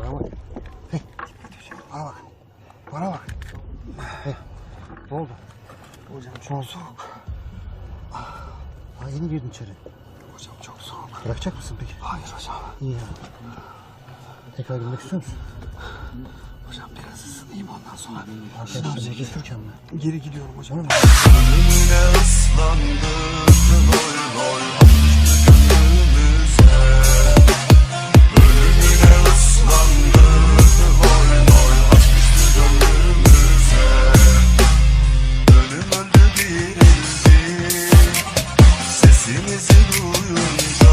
Bana bak. Hey. Bana bak. Bana bak. Hey. Ne oldu? Hocam çok soğuk. Ha yeni girdin içeri. Hocam çok soğuk. Bırakacak mısın peki? Hayır hocam. İyi ya. Tekrar girmek istiyor musun? Hocam biraz ısınayım ondan sonra. Mi? Geri gidiyorum hocam. Sesimizi duyunca